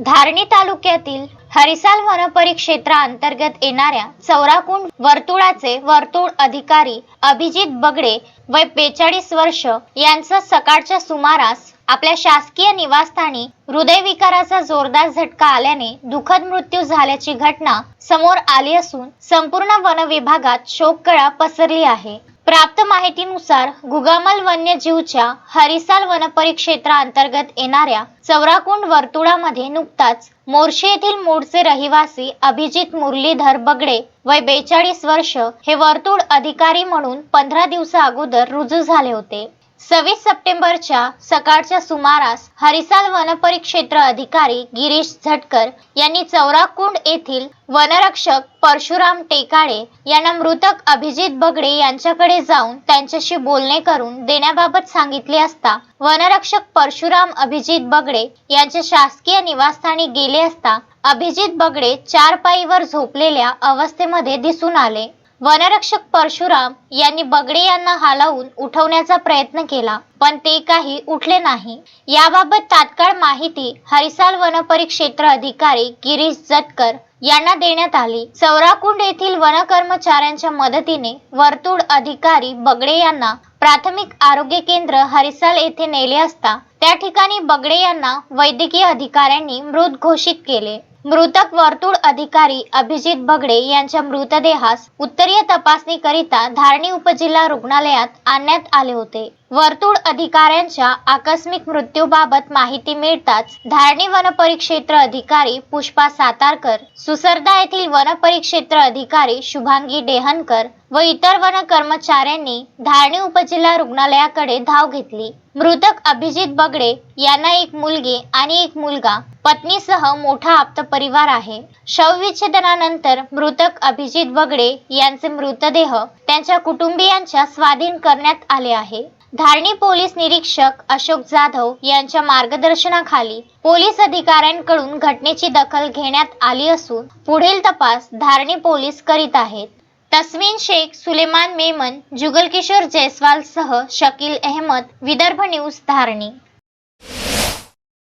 धारणी तालुक्यातील हरिसाल वनपरिक्षेत्राअंतर्गत येणाऱ्या चौराकुंड वर्तुळाचे वर्तुळ अधिकारी अभिजित बगडे वय बेचाळीस वर्ष यांचा सकाळच्या सुमारास आपल्या शासकीय निवासस्थानी हृदयविकाराचा जोरदार झटका आल्याने दुःखद मृत्यू झाल्याची घटना समोर आली असून संपूर्ण वन विभागात शोककळा पसरली आहे. प्राप्त माहितीनुसार गुगामल वन्यजीवच्या हरिसाल वनपरिक्षेत्राअंतर्गत येणाऱ्या चौराकुंड वर्तुळामध्ये नुकताच मोर्शी येथील मूळचे रहिवासी अभिजित मुरलीधर बगडे वय बेचाळीस वर्ष हे वर्तुळ अधिकारी म्हणून पंधरा दिवसा अगोदर रुजू झाले होते. सव्वीस सप्टेंबरच्या सकाळच्या सुमारास हरिसाल वनपरिक्षेत्र अधिकारी गिरीश झटकर यांनी चौराकुंड येथील वनरक्षक परशुराम टेकाळे यांना मृतक अभिजित बगडे यांच्याकडे जाऊन त्यांच्याशी बोलणे करून देण्याबाबत सांगितले असता वनरक्षक परशुराम अभिजित बगडे यांच्या शासकीय निवासस्थानी गेले असता अभिजित बगडे चार पायीवर झोपलेल्या अवस्थेमध्ये दिसून आले. वनरक्षक परशुराम यांनी बगडे यांना हालावून उठवण्याचा प्रयत्न केला पण ते काही उठले नाही. याबाबत तात्काळ माहिती हरिसाल वनपरिक्षेत्र अधिकारी गिरीश जतकर यांना देण्यात आली. सौराकुंड येथील वन कर्मचाऱ्यांच्या मदतीने वर्तुळ अधिकारी बगडे यांना प्राथमिक आरोग्य केंद्र हरिसाल येथे नेले असता त्या ठिकाणी बगडे यांना वैद्यकीय अधिकाऱ्यांनी मृत घोषित केले. मृतक वर्तुळ अधिकारी अभिजित बगडे यांच्या मृतदेहास उत्तरीय तपासणीकरिता धारणी उपजिल्हा रुग्णालयात आणण्यात आले होते. वर्तुळ अधिकाऱ्यांच्या आकस्मिक मृत्यूबाबत माहिती मिळताच धारणी वनपरिक्षेत्र अधिकारी पुष्पा सातारकर सुसरदा येथील वनपरिक्षेत्र अधिकारी शुभांगी डेहनकर व इतर वन कर्मचाऱ्यांनी धारणी उपजिल्हा रुग्णालयाकडे धाव घेतली. मृतक अभिजित बगडे यांना एक मुलगी आणि एक मुलगा पत्नीसह मोठा आप्त परिवार आहे. शवविच्छेदनानंतर मृतक अभिजित बगडे यांचे मृतदेह त्यांच्या कुटुंबियांच्या स्वाधीन करण्यात आले आहे. धारणी पोलीस निरीक्षक अशोक जाधव यांच्या मार्गदर्शनाखाली पोलीस अधिकाऱ्यांकडून घटनेची दखल घेण्यात आली असून पुढील तपास धारणी पोलीस करीत आहेत. तस्मिन शेख सुलेमान मेमन जुगल किशोर जयस्वाल सह शकील अहमद विदर्भ न्यूज धारणी.